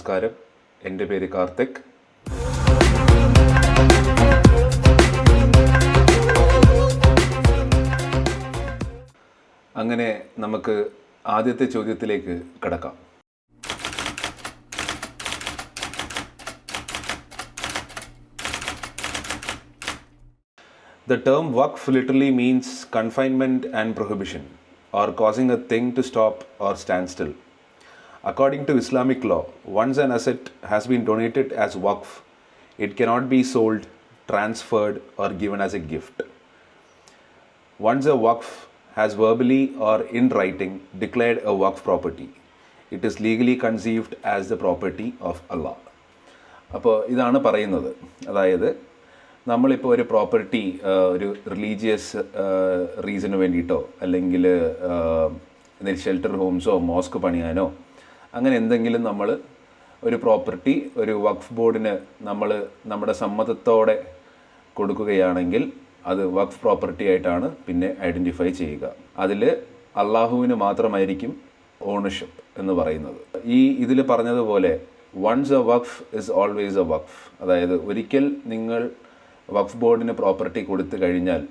നമസ്കാരം. എന്റെ പേര് കാർത്തിക്. അങ്ങനെ നമുക്ക് ആദ്യത്തെ ചോദ്യത്തിലേക്ക് കിടക്കാം. The term work literally means confinement and prohibition or causing a thing to stop or stand still According to Islamic law, once an asset has been donated as waqf, it cannot be sold, transferred, or given as a gift. Once a waqf has verbally or in writing declared a waqf property, it is legally conceived as the property of Allah. അപ്പോൾ ഇതാണ് പറയുന്നത് അതായത് നമ്മളിപ്പോൾ ഒരു property ഒരു religious റീസണിന് വേണ്ടിയിട്ടോ അല്ലെങ്കിൽ എന്തെങ്കിലും shelter ഹോംസോ mosque പണിയാനോ അങ്ങനെ എന്തെങ്കിലും നമ്മൾ ഒരു പ്രോപ്പർട്ടി ഒരു വഖഫ് ബോർഡിന് നമ്മൾ നമ്മുടെ സമ്മതത്തോടെ കൊടുക്കുകയാണെങ്കിൽ അത് വഖഫ് പ്രോപ്പർട്ടി ആയിട്ടാണ് പിന്നെ ഐഡന്റിഫൈ ചെയ്യുക. അതിൽ അള്ളാഹുവിന് മാത്രമായിരിക്കും ഓണർഷിപ്പ് എന്ന് പറയുന്നത്. ഈ ഇതിൽ പറഞ്ഞതുപോലെ once a waqf is always a waqf. അതായത് ഒരിക്കൽ നിങ്ങൾ വഖഫ് ബോർഡിന് പ്രോപ്പർട്ടി കൊടുത്തു കഴിഞ്ഞാൽ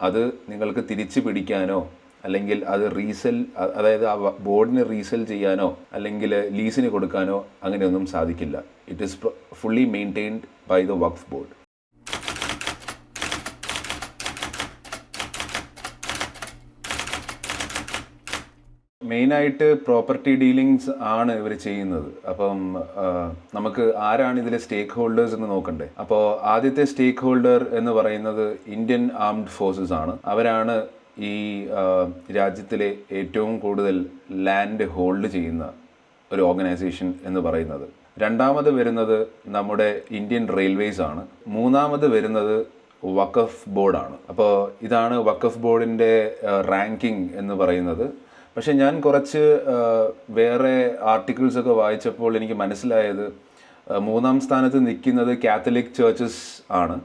അത് നിങ്ങൾക്ക് തിരിച്ചു പിടിക്കാനോ അല്ലെങ്കിൽ അത് റീസെൽ അതായത് ആ ബോർഡിന് റീസെൽ ചെയ്യാനോ അല്ലെങ്കിൽ ലീസിന് കൊടുക്കാനോ അങ്ങനെയൊന്നും സാധിക്കില്ല. It is fully maintained by the waqf board മെയിനായിട്ട് പ്രോപ്പർട്ടി ഡീലിങ്സ് ആണ് ഇവർ ചെയ്യുന്നത്. അപ്പം നമുക്ക് ആരാണ് ഇതിലെ സ്റ്റേക്ക് ഹോൾഡേഴ്സ് എന്ന് നോക്കണ്ടേ? അപ്പോൾ ആദ്യത്തെ സ്റ്റേക്ക് ഹോൾഡർ എന്ന് പറയുന്നത് ഇന്ത്യൻ ആംഡ് ഫോഴ്സസ് ആണ്. അവരാണ് ഈ രാജ്യത്തിലെ ഏറ്റവും കൂടുതൽ ലാൻഡ് ഹോൾഡ് ചെയ്യുന്ന ഒരു ഓർഗനൈസേഷൻ എന്ന് പറയുന്നത്. രണ്ടാമത് വരുന്നത് നമ്മുടെ ഇന്ത്യൻ റെയിൽവേസ് ആണ്. മൂന്നാമത് വരുന്നത് വഖഫ് ബോർഡാണ് അപ്പോൾ ഇതാണ് വഖഫ് ബോർഡിന്റെ റാങ്കിങ് എന്ന് പറയുന്നത്. പക്ഷേ ഞാൻ കുറച്ച് വേറെ ആർട്ടിക്കിൾസൊക്കെ വായിച്ചപ്പോൾ എനിക്ക് മനസ്സിലായത് മൂന്നാം സ്ഥാനത്ത് നിൽക്കുന്നത് കാത്തലിക് ചേർച്ചസ് ആണ്.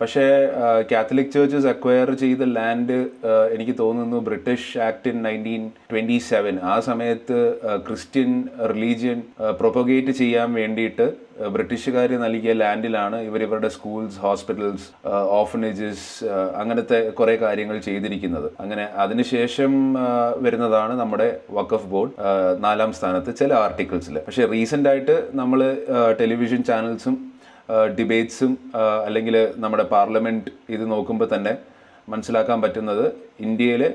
പക്ഷേ കാത്തലിക് ചേർച്ചസ് അക്വയർ ചെയ്ത ലാൻഡ് എനിക്ക് തോന്നുന്നു British act in nineteen twenty seven ആ സമയത്ത് ക്രിസ്ത്യൻ റിലീജിയൻ പ്രൊപ്പഗേറ്റ് ചെയ്യാൻ വേണ്ടിയിട്ട് ബ്രിട്ടീഷുകാർ നൽകിയ ലാൻഡിലാണ് ഇവർ സ്കൂൾസ് ഹോസ്പിറ്റൽസ് ഓഫനേജസ് അങ്ങനത്തെ കുറേ കാര്യങ്ങൾ ചെയ്തിരിക്കുന്നത്. അങ്ങനെ അതിനുശേഷം വരുന്നതാണ് നമ്മുടെ വഖഫ് ബോർഡ് നാലാം സ്ഥാനത്ത് ചില ആർട്ടിക്കിൾസിൽ പക്ഷേ റീസെന്റ് ആയിട്ട് നമ്മൾ ടെലിവിഷൻ ചാനൽസും ഡിബേറ്റ്സും അല്ലെങ്കിൽ നമ്മുടെ പാർലമെന്റ് ഇത് നോക്കുമ്പോൾ തന്നെ മനസ്സിലാക്കാൻ പറ്റുന്നത് ഇന്ത്യയിലെ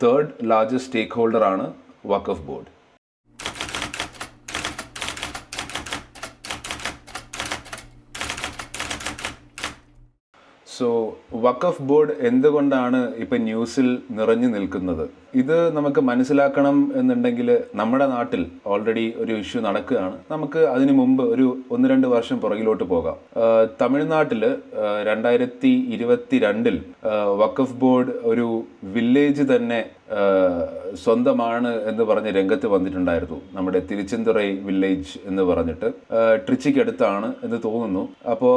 തേർഡ് ലാർജസ്റ്റ് സ്റ്റേക്ക് ഹോൾഡറാണ് waqf board so waqf board എന്തുകൊണ്ടാണ് ഇപ്പം ന്യൂസിൽ നിറഞ്ഞു നിൽക്കുന്നത്? ഇത് നമുക്ക് മനസ്സിലാക്കണം എന്നുണ്ടെങ്കിൽ നമ്മുടെ നാട്ടിൽ ഓൾറെഡി ഒരു ഇഷ്യൂ നടക്കുകയാണ്. നമുക്ക് അതിനു മുമ്പ് ഒരു ഒന്ന് രണ്ട് വർഷം പുറകിലോട്ട് പോകാം. തമിഴ്നാട്ടിൽ രണ്ടായിരത്തി ഇരുപത്തി രണ്ടിൽ വഖഫ് ബോർഡ് ഒരു വില്ലേജ് തന്നെ സ്വന്തമാണ് എന്ന് പറഞ്ഞ് രംഗത്ത് വന്നിട്ടുണ്ടായിരുന്നു. നമ്മുടെ തിരുച്ചെന്തുറൈ വില്ലേജ് എന്ന് പറഞ്ഞിട്ട്. ട്രിച്ചിക്ക് ട്രിച്ചിക്കടുത്താണ് എന്ന് തോന്നുന്നു. അപ്പോൾ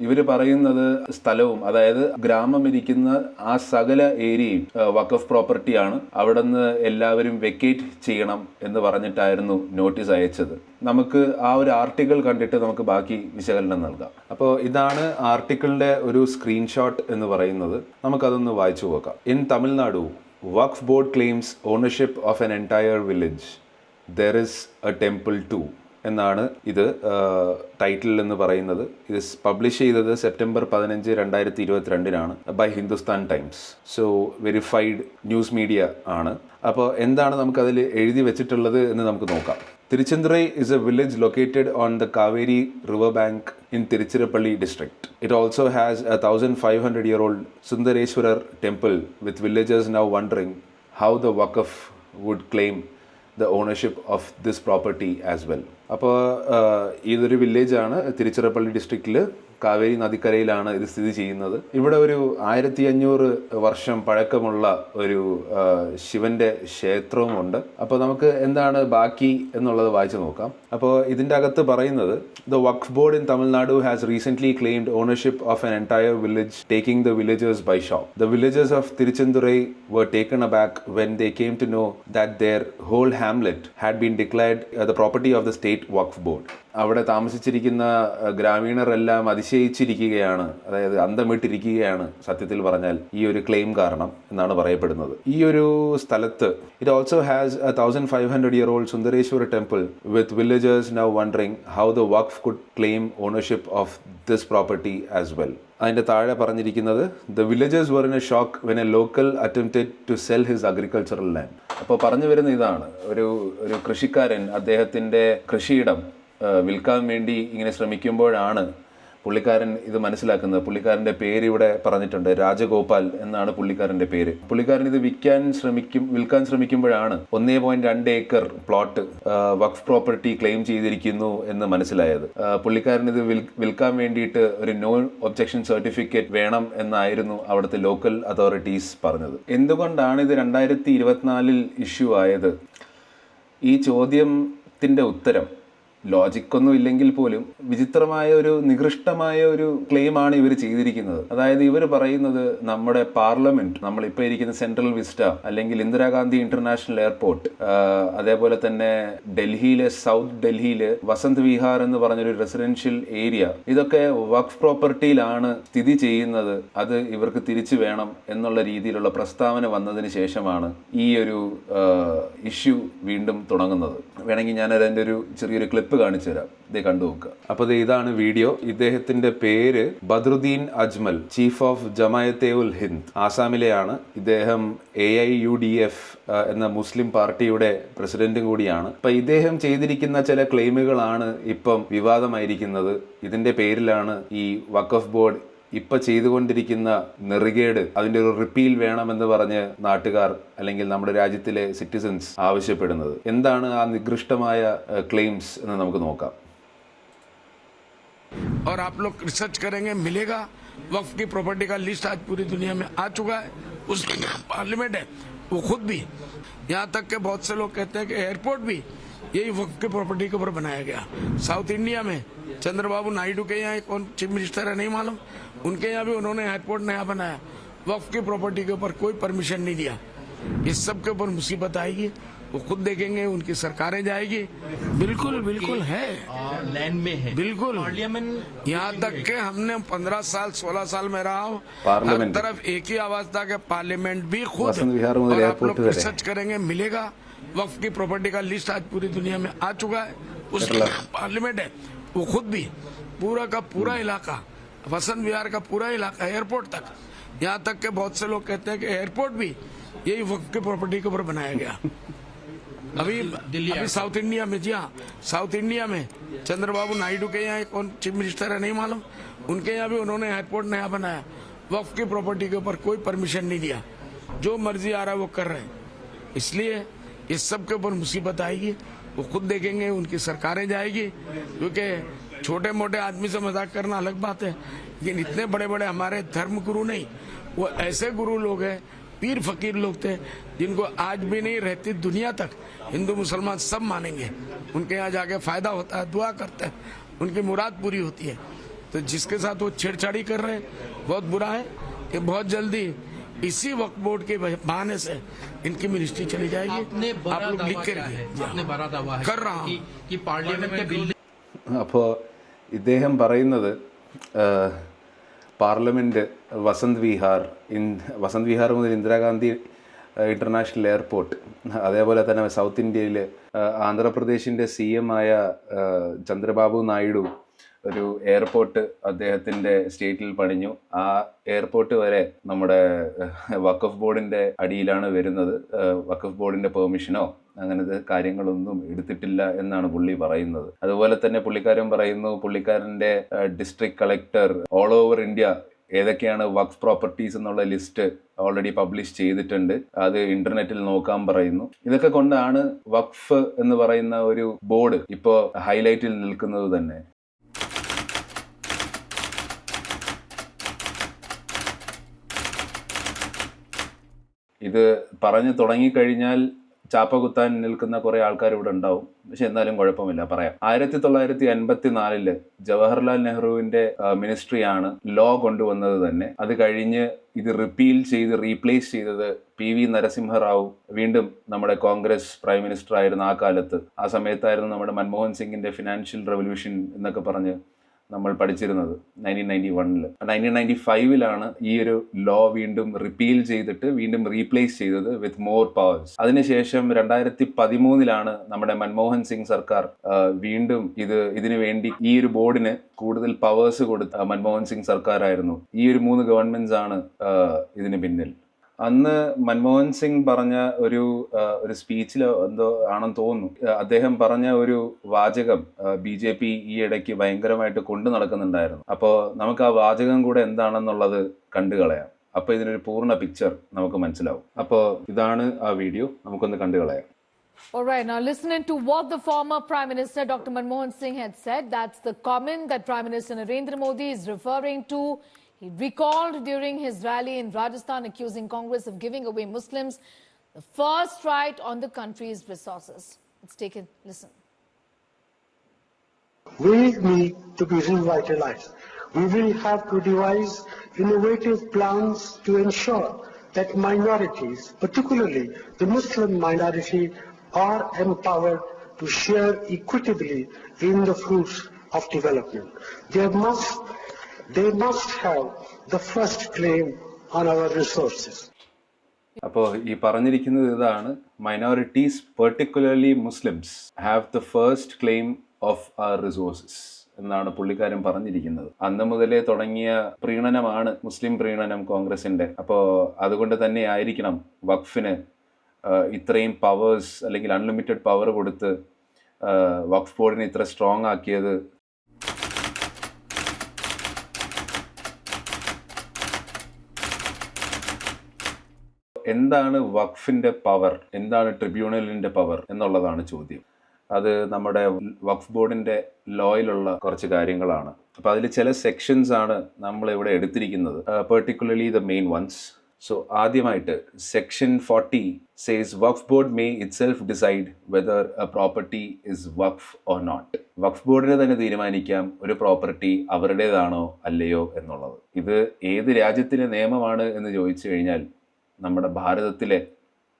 ഇവർ പറയുന്നത് സ്ഥലവും അതായത് ഗ്രാമം ഇരിക്കുന്ന ആ സകല ഏരിയയും വക്കഫ് പ്രോപ്പർട്ടിയാണ് അവിടെ നിന്ന് എല്ലാവരും വെക്കേറ്റ് ചെയ്യണം എന്ന് പറഞ്ഞിട്ടായിരുന്നു നോട്ടീസ് അയച്ചത്. നമുക്ക് ആ ഒരു ആർട്ടിക്കിൾ കണ്ടിട്ട് നമുക്ക് ബാക്കി വിശകലനം നൽകാം. അപ്പോൾ ഇതാണ് ആർട്ടിക്കിളിന്റെ ഒരു സ്ക്രീൻഷോട്ട് എന്ന് പറയുന്നത്. നമുക്കതൊന്ന് വായിച്ചു നോക്കാം. In Tamil Nadu waqf board claims ownership of an entire village. There is a temple too. എന്നാണ് ഇത് ടൈറ്റിൽ എന്ന് പറയുന്നത് ഇത് പബ്ലിഷ് ചെയ്തത് സെപ്റ്റംബർ പതിനഞ്ച് രണ്ടായിരത്തി ഇരുപത്തിരണ്ടിനാണ് by Hindustan times so verified news media ആണ് അപ്പോൾ എന്താണ് നമുക്കതിൽ എഴുതി വെച്ചിട്ടുള്ളത് എന്ന് നമുക്ക് നോക്കാം Thiruchendurai is a village located on the Kaveri river bank in Tiruchirappalli district. It also has a 1500 year old Sundareshwarar temple with villagers now wondering how the Wakaf would claim the ownership of this property as well. അപ്പോൾ ഇതൊരു വില്ലേജാണ് തിരുച്ചിറപ്പള്ളി ഡിസ്ട്രിക്റ്റിൽ കാവേരി നദിക്കരയിലാണ് ഇത് സ്ഥിതി ചെയ്യുന്നത് ഇവിടെ ഒരു ആയിരത്തി അഞ്ഞൂറ് വർഷം പഴക്കമുള്ള ഒരു ശിവന്റെ ക്ഷേത്രവുമുണ്ട് അപ്പോൾ നമുക്ക് എന്താണ് ബാക്കി എന്നുള്ളത് വായിച്ചു നോക്കാം അപ്പോൾ ഇതിന്റെ അകത്ത് പറയുന്നത് the waqf board in Tamil Nadu has recent claimed ownership of an entire village, taking the villagers by shock. The villagers of Tiruchendurai were taken aback when they came to know that their whole hamlet had been declared uh, the property of the state Waqf board. അവിടെ താമസിച്ചിരിക്കുന്ന ഗ്രാമീണരെല്ലാം അതിശയിച്ചിരിക്കുകയാണ്. അതായത് അന്തമിട്ടിരിക്കുകയാണ് സത്യത്തിൽ പറഞ്ഞാൽ ഈ ഒരു claim കാരണം എന്നാണ് പറയപ്പെടുന്നത്. ഈ ഒരു സ്ഥലത്ത് it also has a thousand five hundred year old Sundareswara temple with villagers now wondering how the waqf could claim ownership of this property as well അതിന്റെ താഴെ പറഞ്ഞിരിക്കുന്നത് the villagers were in a shock when a local attempted to sell his agricultural land അപ്പോൾ പറഞ്ഞു വരുന്ന ഇതാണ്. ഒരു ഒരു കൃഷിക്കാരൻ അദ്ദേഹത്തിന്റെ കൃഷിയിടം വിൽക്കാൻ വേണ്ടി ഇങ്ങനെ ശ്രമിക്കുമ്പോഴാണ് പുള്ളിക്കാരൻ ഇത് മനസ്സിലാക്കുന്നത്. പുള്ളിക്കാരന്റെ പേര് ഇവിടെ പറഞ്ഞിട്ടുണ്ട് രാജഗോപാൽ എന്നാണ് പുള്ളിക്കാരന്റെ പേര്. പുള്ളിക്കാരൻ ഇത് വിൽക്കാൻ ശ്രമിക്കും വിൽക്കാൻ ശ്രമിക്കുമ്പോഴാണ് ഒന്നേ പോയിന്റ് രണ്ട് acre plot waqf property claim ചെയ്തിരിക്കുന്നു എന്ന് മനസ്സിലായത്. പുള്ളിക്കാരൻ ഇത് വിൽക്കാൻ വേണ്ടിയിട്ട് ഒരു നോ ഒബ്ജക്ഷൻ സർട്ടിഫിക്കറ്റ് വേണം എന്നായിരുന്നു അവിടുത്തെ ലോക്കൽ അതോറിറ്റീസ് പറഞ്ഞത്. എന്തുകൊണ്ടാണ് ഇത് രണ്ടായിരത്തി ഇരുപത്തിനാലിൽ ഇഷ്യൂ ആയത്? ഈ ചോദ്യത്തിന്റെ ഉത്തരം ലോജിക്കൊന്നും ഇല്ലെങ്കിൽ പോലും വിചിത്രമായ ഒരു നികൃഷ്ടമായ ഒരു ക്ലെയിമാണ് ഇവർ ചെയ്തിരിക്കുന്നത്. അതായത് ഇവർ പറയുന്നത് നമ്മുടെ പാർലമെന്റ് നമ്മളിപ്പോൾ ഇരിക്കുന്ന സെൻട്രൽ വിസ്റ്റ അല്ലെങ്കിൽ ഇന്ദിരാഗാന്ധി ഇന്റർനാഷണൽ എയർപോർട്ട് അതേപോലെ തന്നെ ഡൽഹിയിലെ സൗത്ത് ഡൽഹിയിലെ വസന്ത് വിഹാർ എന്ന് പറഞ്ഞൊരു റെസിഡൻഷ്യൽ ഏരിയ ഇതൊക്കെ വഖഫ് പ്രോപ്പർട്ടിയിലാണ് സ്ഥിതി ചെയ്യുന്നത്. അത് ഇവർക്ക് തിരിച്ചു വേണം എന്നുള്ള രീതിയിലുള്ള പ്രസ്താവന വന്നതിന് ശേഷമാണ് ഈ ഒരു ഇഷ്യൂ വീണ്ടും തുടങ്ങുന്നത്. വേണമെങ്കിൽ ഞാൻ അതിന്റെ ഒരു ചെറിയൊരു ക്ലിപ്പ് കാണിച്ചു തരാം. ഇത് കണ്ടു നോക്കുക. അപ്പോൾ ഇതാണ് വീഡിയോ. ഇദ്ദേഹത്തിന്റെ പേര് ബദ്രുദ്ദീൻ അജ്മൽ ചീഫ് ഓഫ് ജമായത്തെ ഉൽ ഹിന്ദ്. ആസാമിലെയാണ്. ഇദ്ദേഹം A I U D F എന്ന മുസ്ലിം പാർട്ടിയുടെ പ്രസിഡന്റും കൂടിയാണ്. അപ്പൊ ഇദ്ദേഹം ചെയ്തിരിക്കുന്ന ചില ക്ലെയിമുകളാണ് ഇപ്പം വിവാദമായിരിക്കുന്നത്. ഇതിന്റെ പേരിലാണ് ഈ വഖഫ് ബോർഡ് ഇപ്പൊ ചെയ്തുകൊണ്ടിരിക്കുന്ന നെറുകേട് അതിന്റെ ഒരു റിപ്പീൽ വേണമെന്ന് പറഞ്ഞ് നാട്ടുകാർ അല്ലെങ്കിൽ നമ്മുടെ രാജ്യത്തിലെ സിറ്റിസൺസ് ആവശ്യപ്പെടുന്നത് എന്താണ് ആ നികൃഷ്ടമായ ക്ലെയിംസ് എന്ന് നമുക്ക് നോക്കാം और आप लोग रिसर्च करेंगे मिलेगा वक्फ की प्रॉपर्टी का लिस्ट आज पूरी दुनिया में आ चुका है उसमें पार्लियामेंट है वो खुद भी यहाँ तक के बहुत से लोग कहते हैं कि एयरपोर्ट भी यही वक्त की प्रॉपर्टी के ऊपर बनाया गया। साउथ इंडिया में चंद्रबाबू नायडू के यहाँ कौन चीफ मिनिस्टर है नहीं मालूम। उनके यहाँ भी उन्होंने एयरपोर्ट नया बनाया। वक्फ की प्रॉपर्टी के ऊपर कोई परमिशन नहीं दिया। इस सब के ऊपर मुसीबत आएगी। वो खुद देखेंगे उनकी सरकारें जाएगी। बिल्कुल बिल्कुल है। लैंड में है। बिल्कुल। पार्लियामेंट यहाँ तक के हमने पंद्रह साल सोलह साल में रहा हूँ। हर तरफ़ एक ही आवाज़ था कि पार्लियामेंट भी खुद वसंत विहार में और आप लोग रिसर्च करेंगे मिलेगा। वक्फ की प्रॉपर्टी का लिस्ट आज पूरी दुनिया में आ चुका है। उसमें केरला। पार्लियामेंट है। वो खुद भी पूरा का पूरा इलाका वसंत विहार का पूरा इलाका एयरपोर्ट तक। यहाँ तक के बहुत से लोग कहते हैं कि एयरपोर्ट भी यही वक्फ की प्रॉपर्टी के ऊपर बनाया गया। अभी दिल्ली अभी साउथ इंडिया में जी हाँ साउथ इंडिया में चंद्रबाबू नायडू के यहाँ कौन चीफ मिनिस्टर है नहीं मालूम। उनके यहाँ भी उन्होंने एयरपोर्ट नया बनाया। वक्फ की प्रॉपर्टी के ऊपर कोई परमिशन नहीं दिया। जो मर्ज़ी आ रहा है वो कर रहे हैं। इसलिए इस सब के ऊपर मुसीबत आएगी। वो खुद देखेंगे, उनकी सरकारें जाएगी। क्योंकि छोटे मोटे आदमी से मज़ाक करना अलग बात है। लेकिन इतने बड़े बड़े हमारे धर्म गुरु नहीं। वो ऐसे गुरु लोग हैं, पीर फकीर लोग थे, जिनको आज भी नहीं रहती दुनिया तक। हिंदू, मुसलमान सब मानेंगे। उनके यहाँ जाके फ़ायदा होता है, दुआ करते हैं। उनकी मुराद पूरी होती है। तो जिसके साथ वो छेड़छाड़ी कर रहे हैं, बहुत बुरा है कि बहुत जल्दी इसी वक्त बोर्ड के बहाने से इनकी मिनिस्ट्री चली जाएगी आपने आप बड़ा लोग लिख दावा के किया रखिए है आपने बड़ा दावा है कर रहा हूं। कि, कि पार्लियामेंट के बिल അപ്പോൾ ഇദ്ദേഹം പറയുന്നത് ആ, പാർലമെൻറ്റ് വസന്ത് വിഹാർ ഇൻ വസന്ത് വിഹാർ മുതൽ ഇന്ദിരാഗാന്ധി ആ, ഇൻ്റർനാഷണൽ എയർപോർട്ട് അതേപോലെ തന്നെ സൗത്ത് ഇന്ത്യയിൽ ആന്ധ്രാപ്രദേശിൻ്റെ സി എം ആയ ആ, ചന്ദ്രബാബു നായിഡു ഒരു എയർപോർട്ട് അദ്ദേഹത്തിന്റെ സ്റ്റേറ്റിൽ പണിഞ്ഞു. ആ എയർപോർട്ട് വരെ നമ്മുടെ വഖഫ് ബോർഡിന്റെ അടിയിലാണ് വരുന്നത്. വഖഫ് ബോർഡിന്റെ പെർമിഷനോ അങ്ങനത്തെ കാര്യങ്ങളൊന്നും എടുത്തിട്ടില്ല എന്നാണ് പുള്ളി പറയുന്നത്. അതുപോലെ തന്നെ പുള്ളിക്കാരൻ പറയുന്നു പുള്ളിക്കാരന്റെ district collector all over India ഏതൊക്കെയാണ് വർക്ക് പ്രോപ്പർട്ടീസ് എന്നുള്ള ലിസ്റ്റ് ഓൾറെഡി പബ്ലിഷ് ചെയ്തിട്ടുണ്ട്. അത് ഇന്റർനെറ്റിൽ നോക്കാൻ പറയുന്നു. ഇതൊക്കെ കൊണ്ടാണ് വഖഫ് എന്ന് പറയുന്ന ഒരു ബോർഡ് ഇപ്പോൾ ഹൈലൈറ്റിൽ നിൽക്കുന്നത് തന്നെ. ഇത് പറഞ്ഞു തുടങ്ങിക്കഴിഞ്ഞാൽ ചാപ്പ കുത്താൻ നിൽക്കുന്ന കുറേ ആൾക്കാർ ഇവിടെ ഉണ്ടാവും. പക്ഷെ എന്നാലും കുഴപ്പമില്ല പറയാം. ആയിരത്തി തൊള്ളായിരത്തി അൻപത്തി നാലിൽ ജവഹർലാൽ നെഹ്റുവിന്റെ മിനിസ്ട്രിയാണ് ലോ കൊണ്ടുവന്നത് തന്നെ. അത് കഴിഞ്ഞ് ഇത് റിപ്പീൽ ചെയ്ത് റീപ്ലേസ് ചെയ്തത് പി വി നരസിംഹറാവു. വീണ്ടും നമ്മുടെ കോൺഗ്രസ് പ്രൈം മിനിസ്റ്റർ ആയിരുന്ന ആ കാലത്ത്. ആ സമയത്തായിരുന്നു നമ്മുടെ മൻമോഹൻ സിംഗിന്റെ ഫിനാൻഷ്യൽ റെവല്യൂഷൻ എന്നൊക്കെ പറഞ്ഞ് നമ്മൾ പഠിച്ചിരുന്നത് നയന്റീൻ നയന്റി വണ്ണിൽ നയന്റീൻ നയന്റി ഫൈവിലാണ് ഈ ഒരു ലോ വീണ്ടും റിപ്പീൽ ചെയ്തിട്ട് വീണ്ടും റീപ്ലേസ് ചെയ്തത് വിത്ത് മോർ പവേഴ്സ് അതിനുശേഷം രണ്ടായിരത്തി പതിമൂന്നിലാണ് നമ്മുടെ മൻമോഹൻ സിംഗ് സർക്കാർ വീണ്ടും ഇത് ഇതിനു വേണ്ടി ഈ ഒരു ബോർഡിന് കൂടുതൽ പവേഴ്സ് കൊടുത്ത മൻമോഹൻ സിംഗ് സർക്കാരായിരുന്നു. ഈ ഒരു മൂന്ന് ഗവൺമെന്റ്സ് ആണ് ഇതിന് പിന്നിൽ. അന്ന് മൻമോഹൻ സിംഗ് പറഞ്ഞ ഒരു ഒരു സ്പീച്ചിലോ എന്തോ ആണെന്ന് തോന്നുന്നു. അദ്ദേഹം പറഞ്ഞ ഒരു വാചകം ബി ജെ പി ഈ ഇടയ്ക്ക് ഭയങ്കരമായിട്ട് കൊണ്ടു നടക്കുന്നുണ്ടായിരുന്നു. അപ്പോൾ നമുക്ക് ആ വാചകം കൂടെ എന്താണെന്നുള്ളത് കണ്ടുകളയാം അപ്പോൾ ഇതിനൊരു പൂർണ പിക്ചർ നമുക്ക് മനസ്സിലാവും. അപ്പോൾ ഇതാണ് ആ വീഡിയോ നമുക്കൊന്ന് കണ്ടുകളയാം All right, now listening to what the former Prime Minister Dr. Manmohan Singh had said, that's the comment that Prime Minister Narendra Modi is referring to. He recalled during his rally in Rajasthan accusing Congress of giving away Muslims the first right on the country's resources. Let's take it, listen. We need to be revitalized. We will have to devise innovative plans to ensure that minorities, particularly the Muslim minority, are empowered to share equitably in the fruits of development. They must, they must have the first claim on our resources. അപ്പോൾ ഈ പറഞ്ഞിരിക്കുന്നത് ഇതാണ്. Minorities particularly Muslims have the first claim of our resources എന്നാണ് പുള്ളിക്കാരൻ പറഞ്ഞിരിക്കുന്നത്. അന്ന് മുതലേ തുടങ്ങിയ പ്രീണനമാണ് മുസ്ലിം പ്രീണനം കോൺഗ്രസിന്റെ. അപ്പോൾ അതുകൊണ്ട് തന്നെ ആയിരിക്കണം വഖഫിന് ഇത്രയും പവേഴ്സ് അല്ലെങ്കിൽ അൺലിമിറ്റഡ് പവർ കൊടുത്ത് വഖഫ് ബോർഡിനെ ഇത്ര സ്ട്രോങ് ആക്കിയത് എന്താണ് വഖഫിന്റെ പവർ? എന്താണ് ട്രിബ്യൂണലിന്റെ പവർ എന്നുള്ളതാണ് ചോദ്യം. അത് നമ്മുടെ വഖഫ് ബോർഡിന്റെ ലോയിലുള്ള കുറച്ച് കാര്യങ്ങളാണ്. അപ്പോൾ അതിൽ ചില സെക്ഷൻസ് ആണ് നമ്മൾ ഇവിടെ എടുത്തിരിക്കുന്നത് particularly the main ones so ആദ്യമായിട്ട് section forty says waqf board may itself decide whether a property is waqf or not waqf ബോർഡിന് തന്നെ തീരുമാനിക്കാം ഒരു പ്രോപ്പർട്ടി അവരുടേതാണോ അല്ലയോ എന്നുള്ളത്. ഇത് ഏത് രാജ്യത്തിലെ നിയമമാണ് എന്ന് ചോദിച്ചു കഴിഞ്ഞാൽ നമ്മുടെ ഭാരതത്തിലെ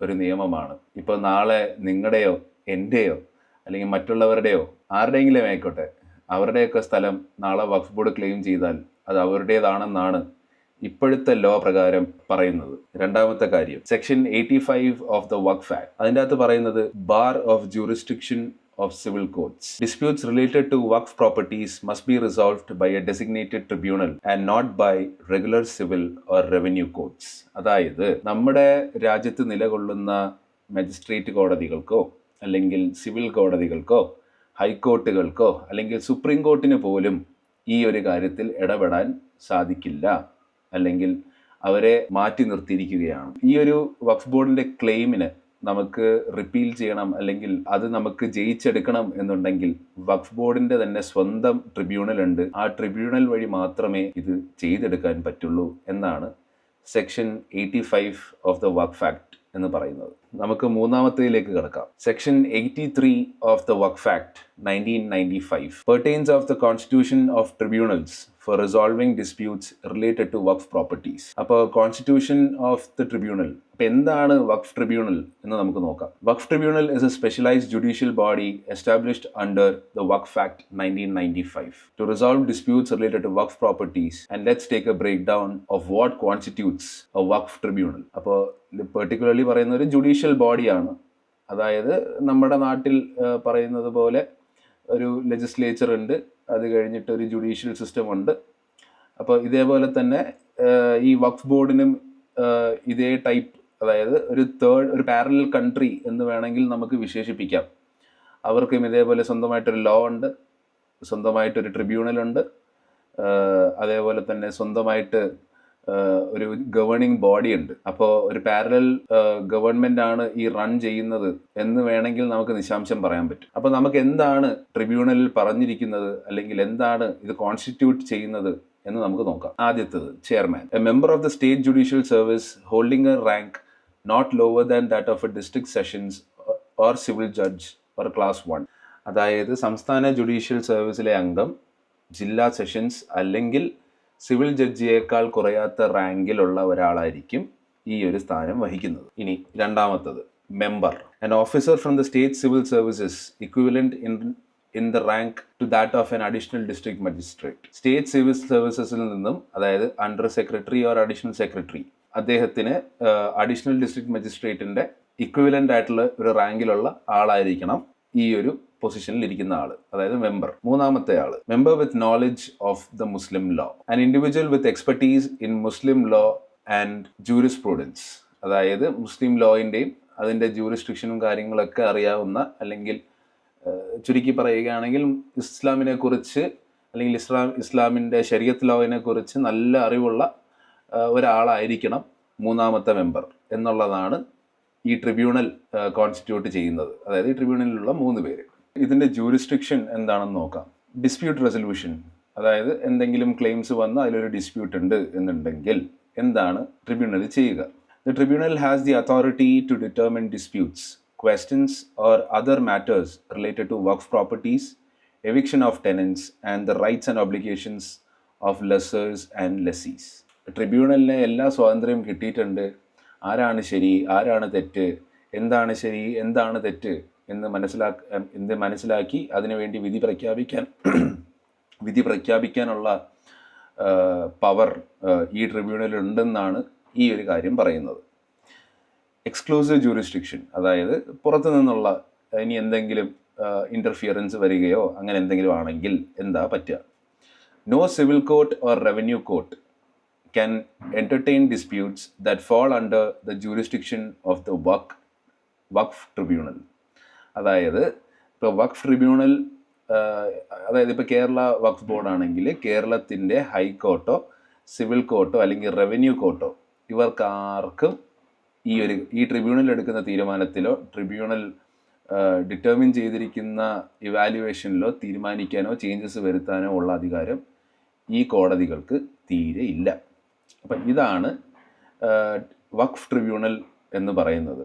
ഒരു നിയമമാണ്. ഇപ്പോൾ നാളെ നിങ്ങളുടെയോ എന്റെയോ അല്ലെങ്കിൽ മറ്റുള്ളവരുടെയോ ആരുടെയെങ്കിലും ആയിക്കോട്ടെ അവരുടെയൊക്കെ സ്ഥലം നാളെ വഖഫ് ബോർഡ് ക്ലെയിം ചെയ്താൽ അത് അവരുടേതാണെന്നാണ് ഇപ്പോഴത്തെ ലോ പ്രകാരം പറയുന്നത്. രണ്ടാമത്തെ കാര്യം section eighty five of the work act അതിന്റെ അകത്ത് പറയുന്നത് bar of jurisdiction of civil courts. Disputes related to Waqf properties must be resolved by a designated tribunal and not by regular civil or revenue courts. അതായത് നമ്മുടെ രാജ്യത്ത് നിലകൊള്ളുന്ന magistrate കോടതികൾക്കോ അല്ലെങ്കിൽ civil കോടതികൾക്കോ ഹൈക്കോർട്ടുകൾക്കോ അല്ലെങ്കിൽ supreme കോർട്ടിന് പോലും ഈ ഒരു കാര്യത്തിൽ ഇടപെടാൻ സാധിക്കില്ല അല്ലെങ്കിൽ അവരെ മാറ്റി നിർത്തിയിരിക്കുകയാണ് ഈ ഒരു വഖഫ് ബോർഡിന്റെ ക്ലെയിമിന് നമുക്ക് റിപ്പീൽ ചെയ്യണം അല്ലെങ്കിൽ അത് നമുക്ക് ജയിച്ചെടുക്കണം എന്നുണ്ടെങ്കിൽ വഖഫ് ബോർഡിന്റെ തന്നെ സ്വന്തം ട്രിബ്യൂണൽ ഉണ്ട്. ആ ട്രിബ്യൂണൽ വഴി മാത്രമേ ഇത് ചെയ്തെടുക്കാൻ പറ്റുള്ളൂ എന്നാണ് section eighty five of the waqf act എന്ന് പറയുന്നത്. നമുക്ക് മൂന്നാമത്തേതിലേക്ക് കിടക്കാം. Section eighty three of the waqf act nineteen ninety five of the constitution of tribunals for resolving disputes related to waqf properties അപ്പോൾ കോൺസ്റ്റിറ്റ്യൂഷൻ ഓഫ് ദ ട്രിബ്യൂണൽ അപ്പോൾ എന്താണ് waqf tribunal എന്ന് നമുക്ക് നോക്കാം. Waqf tribunal is a specialised judicial body established under the waqf act nineteen ninety five to resolve disputes related to waqf properties and let's take a break down of what constitutes a waqf tribunal അപ്പോൾ particularly പറയുന്ന ഒരു judicial ബോഡിയാണ് അതായത് നമ്മുടെ നാട്ടിൽ പറയുന്നത് പോലെ ഒരു ലെജിസ്ലേച്ചർ ഉണ്ട്. അത് കഴിഞ്ഞിട്ട് ഒരു ജുഡീഷ്യൽ സിസ്റ്റം ഉണ്ട്. അപ്പോൾ ഇതേപോലെ തന്നെ ഈ വഖഫ് ബോർഡിനും ഇതേ ടൈപ്പ് അതായത് ഒരു തേർഡ് ഒരു പാരലൽ കൺട്രി എന്ന് വേണമെങ്കിൽ നമുക്ക് വിശേഷിപ്പിക്കാം. അവർക്കും ഇതേപോലെ സ്വന്തമായിട്ടൊരു ലോ ഉണ്ട്. സ്വന്തമായിട്ടൊരു ട്രിബ്യൂണൽ ഉണ്ട്. അതേപോലെ തന്നെ സ്വന്തമായിട്ട് ഒരു ഗവേണിംഗ് ബോഡി ഉണ്ട്. അപ്പോൾ ഒരു പാരലൽ ഗവൺമെന്റ് ആണ് ഈ റൺ ചെയ്യുന്നത് എന്ന് വേണമെങ്കിൽ നമുക്ക് നിശാംശം പറയാൻ പറ്റും. അപ്പോൾ നമുക്ക് എന്താണ് ട്രിബ്യൂണലിൽ പറഞ്ഞിരിക്കുന്നത് അല്ലെങ്കിൽ എന്താണ് ഇത് കോൺസ്റ്റിറ്റ്യൂട്ട് ചെയ്യുന്നത് എന്ന് നമുക്ക് നോക്കാം. ആദ്യത്തത് chairman a member of the state judicial service holding a rank not lower than that of a district sessions or civil judge or class one അതായത് സംസ്ഥാന ജുഡീഷ്യൽ സർവീസിലെ അംഗം ജില്ലാ സെഷൻസ് അല്ലെങ്കിൽ സിവിൽ ജഡ്ജിയേക്കാൾ കുറയാത്ത റാങ്കിലുള്ള ഒരാളായിരിക്കും ഈ ഒരു സ്ഥാനം വഹിക്കുന്നത്. ഇനി രണ്ടാമത്തത് member. An officer from the state civil services equivalent in in the rank to that of an additional district magistrate state civil സർവീസസിൽ നിന്നും അതായത് under secretary or additional secretary അദ്ദേഹത്തിന് അഡീഷണൽ ഡിസ്ട്രിക്ട് മജിസ്ട്രേറ്റിന്റെ ഇക്വിവലന്റ് ആയിട്ടുള്ള ഒരു റാങ്കിലുള്ള ആളായിരിക്കണം ഈ ഒരു പൊസിഷനിൽ ഇരിക്കുന്ന ആൾ അതായത് മെമ്പർ മൂന്നാമത്തെ ആൾ. Member with knowledge of the Muslim law and individual with expertise in Muslim law and jurisprudence അതായത് മുസ്ലിം ലോയിന്റെയും അതിന്റെ ജൂറിസ്ട്രിക്ഷനും കാര്യങ്ങളൊക്കെ അറിയാവുന്ന അല്ലെങ്കിൽ ചുരുക്കി പറയുകയാണെങ്കിൽ ഇസ്ലാമിനെ കുറിച്ച് അല്ലെങ്കിൽ ഇസ്ലാം ഇസ്ലാമിന്റെ ശരീഅത്ത് ലോയിനെ കുറിച്ച് നല്ല അറിവുള്ള ഒരാളായിരിക്കണം മൂന്നാമത്തെ മെമ്പർ എന്നുള്ളതാണ് ഈ ട്രിബ്യൂണൽ കോൺസ്റ്റിറ്റ്യൂട്ട് ചെയ്യുന്നത്. അതായത് ഈ ട്രിബ്യൂണലിലുള്ള മൂന്ന് പേര്. ഇതിന്റെ ജൂറിസ്ട്രിക്ഷൻ എന്താണെന്ന് നോക്കാം. ഡിസ്പ്യൂട്ട് റെസൊല്യൂഷൻ അതായത് എന്തെങ്കിലും ക്ലെയിംസ് വന്ന് അതിലൊരു ഡിസ്പ്യൂട്ട് ഉണ്ട് എന്നുണ്ടെങ്കിൽ എന്താണ് ട്രിബ്യൂണൽ ചെയ്യുക? The tribunal has the authority to determine disputes questions or other matters related to work properties eviction of tenants, and the rights and obligations of lessors and lessees. ട്രിബ്യൂണലിന് എല്ലാ സ്വാതന്ത്ര്യവും കിട്ടിയിട്ടുണ്ട്. ആരാണ് ശരി? ആരാണ് തെറ്റ്? എന്താണ് ശരി? എന്താണ് തെറ്റ്? എന്ന് മനസ്സിലാ എന്ന് മനസ്സിലാക്കി അതിനുവേണ്ടി വിധി പ്രഖ്യാപിക്കാൻ വിധി പ്രഖ്യാപിക്കാനുള്ള പവർ ഈ ട്രിബ്യൂണലിൽ ഉണ്ടെന്നാണ് ഈ ഒരു കാര്യം പറയുന്നത്. എക്സ്ക്ലൂസീവ് ജൂറിസ്ട്രിക്ഷൻ അതായത് പുറത്തു നിന്നുള്ള ഇനി എന്തെങ്കിലും ഇന്റർഫിയറൻസ് വരികയോ അങ്ങനെ എന്തെങ്കിലും ആണെങ്കിൽ എന്താ പറ്റുക? No civil court or revenue court can entertain disputes that fall under the jurisdiction of the വക് Waqf tribunal അതായത് ഇപ്പോൾ വഖഫ് ട്രിബ്യൂണൽ അതായത് ഇപ്പോൾ കേരള വഖഫ് ബോർഡാണെങ്കിൽ കേരളത്തിന്റെ ഹൈക്കോർട്ടോ സിവിൽ കോർട്ടോ അല്ലെങ്കിൽ റവന്യൂ കോർട്ടോ ഇവർക്കാർക്കും ഈ ഒരു ഈ ട്രിബ്യൂണൽ എടുക്കുന്ന തീരുമാനത്തിലോ ട്രിബ്യൂണൽ ഡിറ്റർമിൻ ചെയ്തിരിക്കുന്ന ഇവാലുവേഷനിലോ തീരുമാനിക്കാനോ ചേഞ്ചസ് വരുത്താനോ ഉള്ള അധികാരം ഈ കോടതികൾക്ക് തീരെ ഇല്ല. അപ്പം ഇതാണ് വഖഫ് ട്രിബ്യൂണൽ എന്ന് പറയുന്നത്.